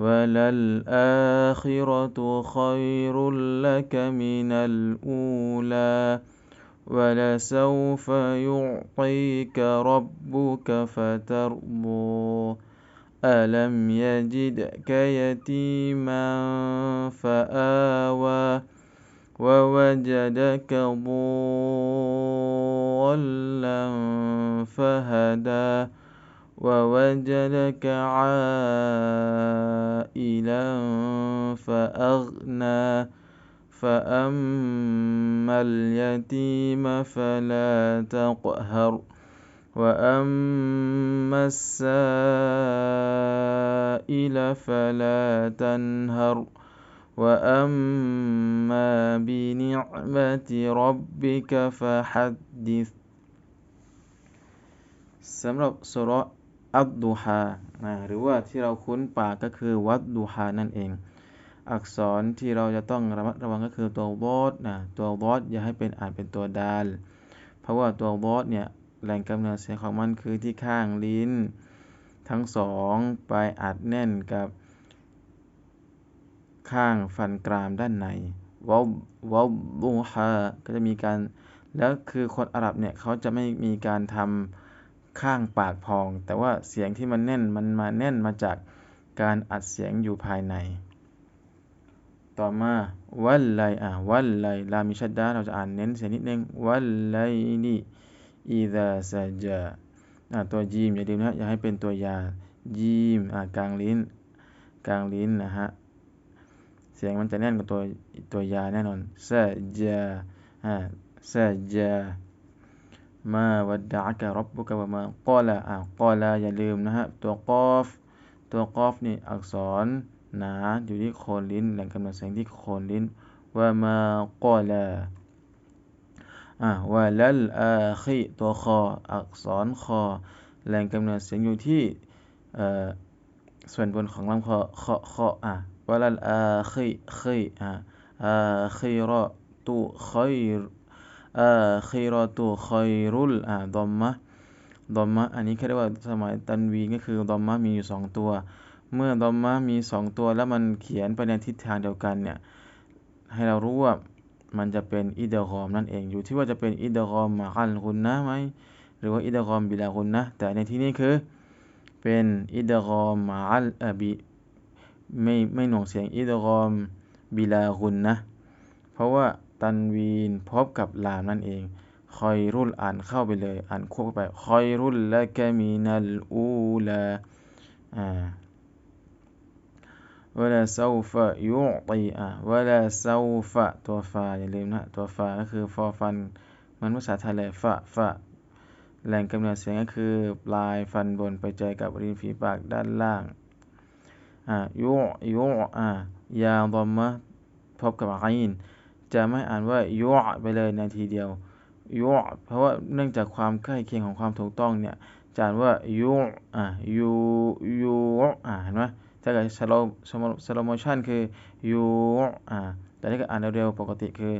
وللآخرة خير لك من الأولى ولسوف يعطيك ربك فترضى. ألم يجدك يتيما فآوى ووجدك ضالا فهدى. ووجدك عائلا فأغنى فأما اليتيم فلا تقهر وأما السائل فلا تنهر وأما بنعمة ربك فحدث สำหรับสุร อัดดูฮาหรือว่าที่เราคุ้นปากก็คือวัดดูฮานั่นเอง อักษรที่เราจะต้องระมัดระวังก็คือตัวบอสนะตัวบอสอย่าให้เป็นอ่านเป็นตัวดาล เพราะว่าตัวบอสเนี่ยแหล่งกำเนิดเสียงของมันคือที่ข้างลิ้น ทั้งสองไปอัดแน่นกับ ข้างฟันกรามด้านในวาววาวบูฮาก็จะมีการแล้วคือคนอาหรับเนี่ยเขาจะไม่มีการทำ ข้างปากพอง แต่ว่าเสียงที่มันแน่นมันมาแน่นมาจากการอัดเสียงอยู่ภายใน ต่อมาวัลไลอะวัลไลลามิชัดดาเราจะอ่านเน้นเสียงนิดนึงวัลไลนี่อีดาซาจาตัวจีมอย่าลืมนะอย่าให้เป็นตัวยาจีมกลางลิ้น กลางลิ้นนะฮะเสียงมันจะแน่นกว่าตัวตัวยาแน่นอนซาจาอ่าซาจา มาวัดดะกะรับบุกะวะมากอลาอ่ากอลาอย่าลืมนะฮะตัวกอฟ ตัวกอฟนี่อักษรหนาอยู่ที่โคนลิ้นแหล่งกำเนิดเสียงที่โคนลิ้นวะมากอลาอ่าวะลัลอาคีตัวคออักษรคอแหล่งกำเนิดเสียงอยู่ที่ส่วนบนของลำคอคอคออะวะลัลอาคีคีอะอาคีรอตุคอยร อาคีรอตุคอยรุลอะดอมมะดอมมะอันนี้แค่เรียกว่าสมัยตันวีก็คือดอมมะมีอยู่สองตัว เมื่อดอมมะมีสองตัวแล้วมันเขียนไปในทิศทางเดียวกันเนี่ยให้เรารู้ว่ามันจะเป็นอิดกอมนั่นเองอยู่ที่ว่าจะเป็นอิดกอมมาคันคุณนะไหมหรือว่าอิดกอมบิลาคุณนะแต่ในที่นี้คือเป็นอิดกอมมาอัลบิไม่ไม่หน่วงเสียงอิดกอมบิลาคุณนะเพราะว่า ตันวีนพบกับลามนั่นเองคอยรุลอ่านเข้าไปเลยอ่านควบไปคอยรุลและแกมีนัลอูลาอ่า ولا سوف يعطي อ่ะ ولا سوف ตัวฟาอย่าลืมนะตัวฟาก็คือฟอฟันมันภาษาไทยเลยฟะฟะแหล่งกำเนิดเสียงก็คือปลายฟันบนไปเจอกับริมฝีปากด้านล่างอ่ะยุยุอ่ะยาบอมมะพบกับไอิน จะไม่อ่านว่ายุไปเลยในทีเดียวยุเพราะว่าเนื่องจากความใกล้เคียงของความถูกต้องเนี่ยจะอ่านว่ายุอะยูยูอะเห็นไหมถ้าเกิดสโลสโลโมชันคือยูอ่าแต่ถ้าเกิดอ่านเร็วๆปกติคือ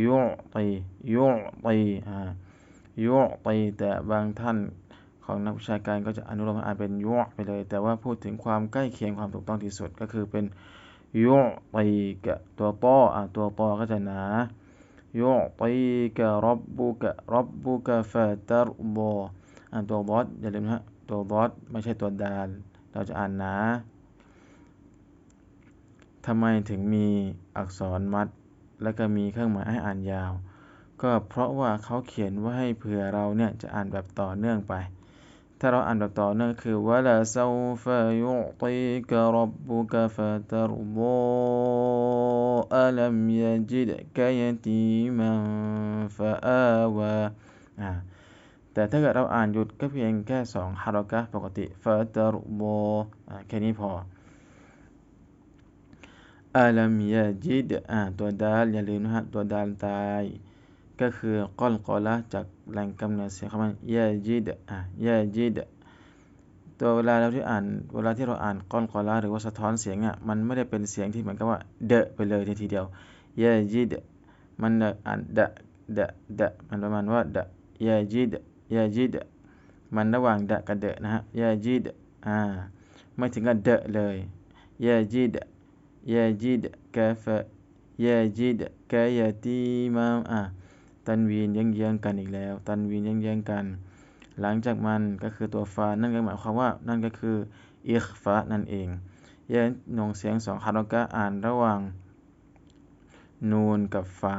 ยูตียูตีอ่ายูตีแต่บางท่านของนักวิชาการก็จะอนุโลมอ่านเป็นยูไปเลย แต่ว่าพูดถึงความใกล้เคียงความถูกต้องที่สุดก็คือเป็น ยูตีกับตัวปออ่าตัวปอก็จะหนายูตีกับรับบุกะรับบุกะฟาตรบออ่าตัวบอสอย่าลืมนะตัวบอสไม่ใช่ตัวดาลเราจะอ่านหนาทำไมถึงมีอักษรมัด และก็มีเครื่องหมายให้อ่านยาว ก็เพราะว่าเขาเขียนไว้ให้เผื่อเราเนี่ยจะอ่านแบบต่อเนื่องไป ถ้าเราอ่านแบบต่อเนื่องคือวะลาซาฟะยุติกะรับบุกะฟะตรบอัลัมยจิดกะยตีมันฟะอาวาอ่าแต่ถ้าเกิดเราอ่านหยุดก็เพียงแค่สองฮารอกะปกติฟะตรบอ่าแค่นี้พออาลัมยาจิดอ่าตัวดาลอย่าลืมนะฮะตัวดาลตาย ก็คือกอนกอละจากแหล่งกำเนิดเสียงคำว่ายาจิดอะยาจิดตัวเวลาเราที่อ่านเวลาที่เราอ่านกอนกอละหรือว่าสะท้อนเสียงอะมันไม่ได้เป็นเสียงที่เหมือนกับว่าเดะไปเลยทีเดียวยาจิดมันอ่านดะดะดะมันประมาณว่าดะยาจิดยาจิดมันระหว่างดะกับเดะนะฮะยาจิดอ่าไม่ถึงกับเดะเลยยาจิดยาจิดกาฟยาจิดกายตีมาอ่า ตันวีนยังยังกันอีกแล้ว ตันวีนยังยังกัน หลังจากมันก็คือตัวฟานั่นก็หมายความว่านั่นก็คืออิคฟานั่นเองยนหนงเสียงสองฮารอกะอ่านระหว่างนูนกับฟา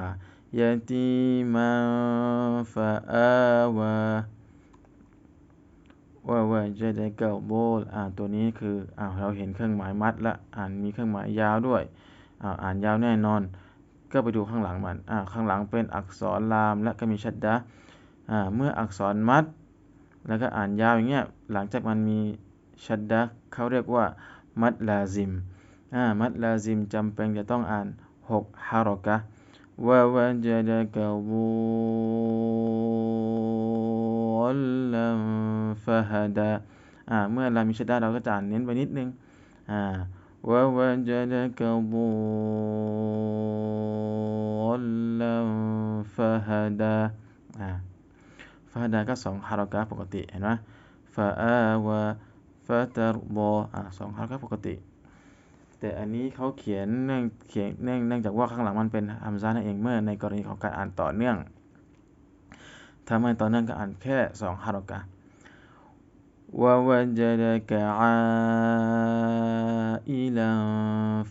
ยาตีมาฟาอาวาวาวาเจเดเกลโบลอ่าตัวนี้คืออ่าเราเห็นเครื่องหมายมัดละอ่านมีเครื่องหมายยาวด้วยอ่าอ่านยาวแน่นอน ก็ไปดูข้างหลังมันอ่าข้างหลังเป็นอักษรลาม และก็มีชัดดะอ่าเมื่ออักษรมัด แล้วก็อ่านยาวอย่างเงี้ยหลังจากมันมีชัดดะเขาเรียกว่ามัดลาซิมอ่ามัดลาซิมจำเป็นจะต้องอ่าน6ฮารอกะวาวาเจเดเกลโบลฟะฮดาอ่าเมื่อลามิชดาเราก็จะอ่านเน้นไปนิดนึงอ่า วะวะจดะกะบูลัมฟะฮดาอ่าดาก็สองฮารากะปกติเห็นไหมฟะอาวะฟะตรบออ่าสองฮารากะปกติ แต่อันนี้เขาเขียนเนื่องเขียนเนื่องเนื่องจากว่าข้างหลังมันเป็นอัมซานั่นเองเมื่อในกรณีของการอ่านต่อเนื่องทำให้ต่อเนื่องก็อ่านแค่สองฮารากะ ووجدك عائلا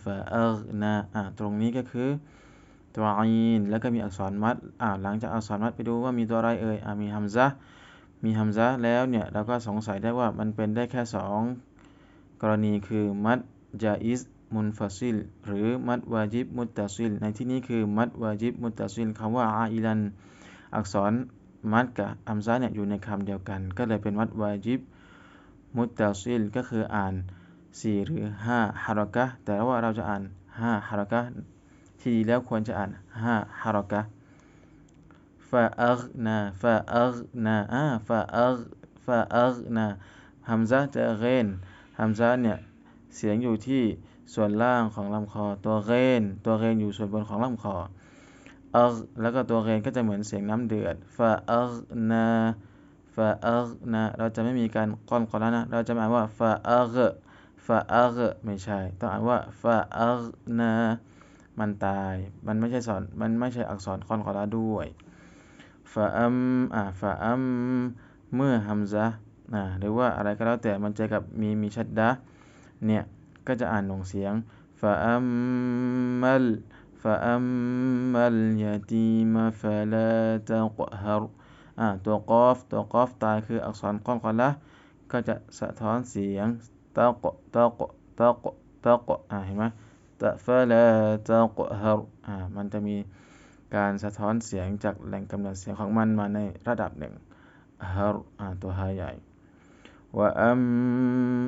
فأغنى อ่าตรงนี้ก็คือตัวอีนแล้วก็มีอักษรมัดอ่าหลังจากอักษรมัดไปดูว่ามีตัวอะไรเอ่ยอ่ามีฮัมซะมีฮัมซะแล้วเนี่ยเราก็สงสัยได้ว่ามันเป็นได้แค่สองกรณีคือมัดจาอิสมุนฟาซิลหรือมัดวาจิบมุตตาซิลในที่นี้คือมัดวาจิบมุตตาซิลคำว่าอาอิลันอักษรมัดกับอัมซะเนี่ยอยู่ในคำเดียวกัน ก็เลยเป็นมัดวาจิบ มุตตาซิลก็คืออ่าน 4 หรือ 5ฮารากะแต่ว่าเราจะอ่าน 5ฮารากะที่ดีแล้วควรจะอ่าน 5ฮารากะฟาอักนาฟาอักนาอ่าฟาอักฟาอักนาฮัมซะจะเรนฮัมซะเนี่ย เสียงอยู่ที่ส่วนล่างของลำคอ ตัวเรนตัวเรนอยู่ส่วนบนของลำคออักแล้วก็ตัวเรนก็จะเหมือนเสียงน้ำเดือดฟาอักนา ฟาอักนะ เราจะไม่มีการก้อนกอลนะ เราจะอ่านว่าฟาอักฟาอักไม่ใช่ ต้องอ่านว่าฟาอักนะ มันตาย มันไม่ใช่สอน มันไม่ใช่อักษรคอนกอลาด้วยฟาอัมอ่าฟาอัมเมื่อฮัมซะอ่าหรือว่าอะไรก็แล้วแต่ มันเจอกับมีมีชัดดะ เนี่ย ก็จะอ่านลงเสียงฟาอัมมัลฟาอัมมัลยาตีมาฟาลาตะกฮาร์ ตัวกอฟตัวกอฟตายคืออักษรก้อนกอนละก็จะสะท้อนเสียงตะกตะกตะกตะกอ่าเห็นไหมตะฟะลาตะกฮาร์อ่ามันจะมีการสะท้อนเสียงจากแหล่งกำเนิดเสียงของมันมาในระดับหนึ่งฮาร์อ่าตัวฮาใหญ่ว่าอัม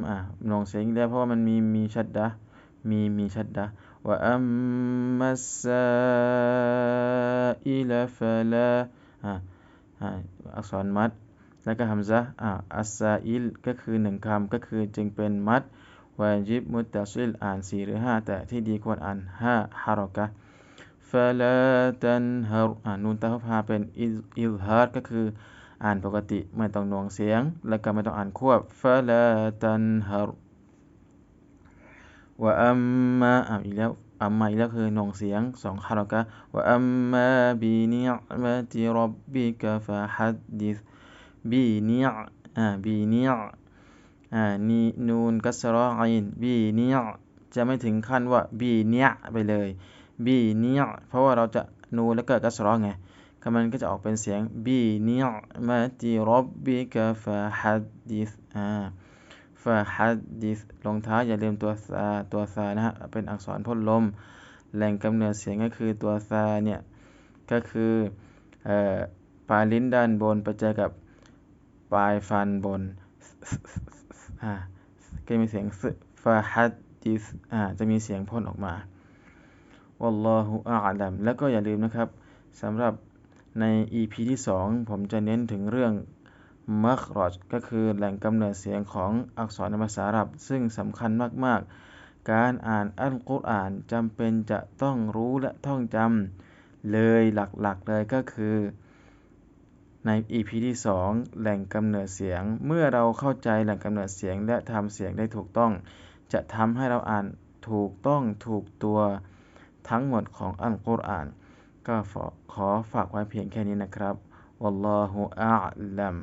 อ่าลงเสียงแล้วเพราะว่ามันมีมีชัดดะมีมีชัดดะว่าอัมมัสซาอิลฟะลาอ่า อักษรมัดแล้วก็ฮัมซะอ่าอัสซาอิลก็คือหนึ่งคำก็คือจึงเป็นมัดวาจิบมุตตะซิลอ่านสี่หรือห้าแต่ที่ดีควรอ่านห้าฮารอกะฟาลาตันฮารอ่านูนตะพาเป็นอิลฮาร์ก็คืออ่านปกติไม่ต้องหน่วงเสียง แล้วก็ไม่ต้องอ่านควบฟาลาตันฮารวะอัมมาอ่าอีกแล้ว อัมมาอีกแล้วคือหน่วงเสียงสองฮารอกะวะอัมมาบีนิมะติรับบิกะฟะฮัดดิษบีนิอ่าบีนิอ่านีนูนกัสรออินบีนิจะไม่ถึงขั้นว่าบีเนียไปเลยบีเนียเพราะว่าเราจะนูนแล้วก็กัสรอไงคำมันก็จะออกเป็นเสียงบีเนียมะติรับบิกะฟะฮัดดิษอ่า ฟาฮัดดิสลงท้ายอย่าลืมตัวซาตัวซานะฮะเป็นอักษรพ่นลม แหล่งกำเนิดเสียงก็คือตัวซาเนี่ย ก็คือปลายลิ้นด้านบนไปเจอกับปลายฟันบนอ่าก็มีเสียงฟาฮัดดิสอ่าจะมีเสียงพ่นออกมาวัลลอฮุอาลัมแล้วก็อย่าลืมนะครับสำหรับใน EP ที่ 2 ผมจะเน้นถึงเรื่อง มักรอจก็คือแหล่งกำเนิดเสียงของอักษรในภาษาอาหรับ ซึ่งสำคัญมาก ๆ การอ่านอัลกุรอานจำเป็นจะต้องรู้และท่องจำเลยหลัก ๆ เลยก็คือใน EP ที่ 2 แหล่งกำเนิดเสียง เมื่อเราเข้าใจแหล่งกำเนิดเสียงและทำเสียงได้ถูกต้อง จะทำให้เราอ่านถูกต้องถูกตัวทั้งหมดของอัลกุรอาน ก็ขอฝากไว้เพียงแค่นี้นะครับวัลลอฮุอาลัม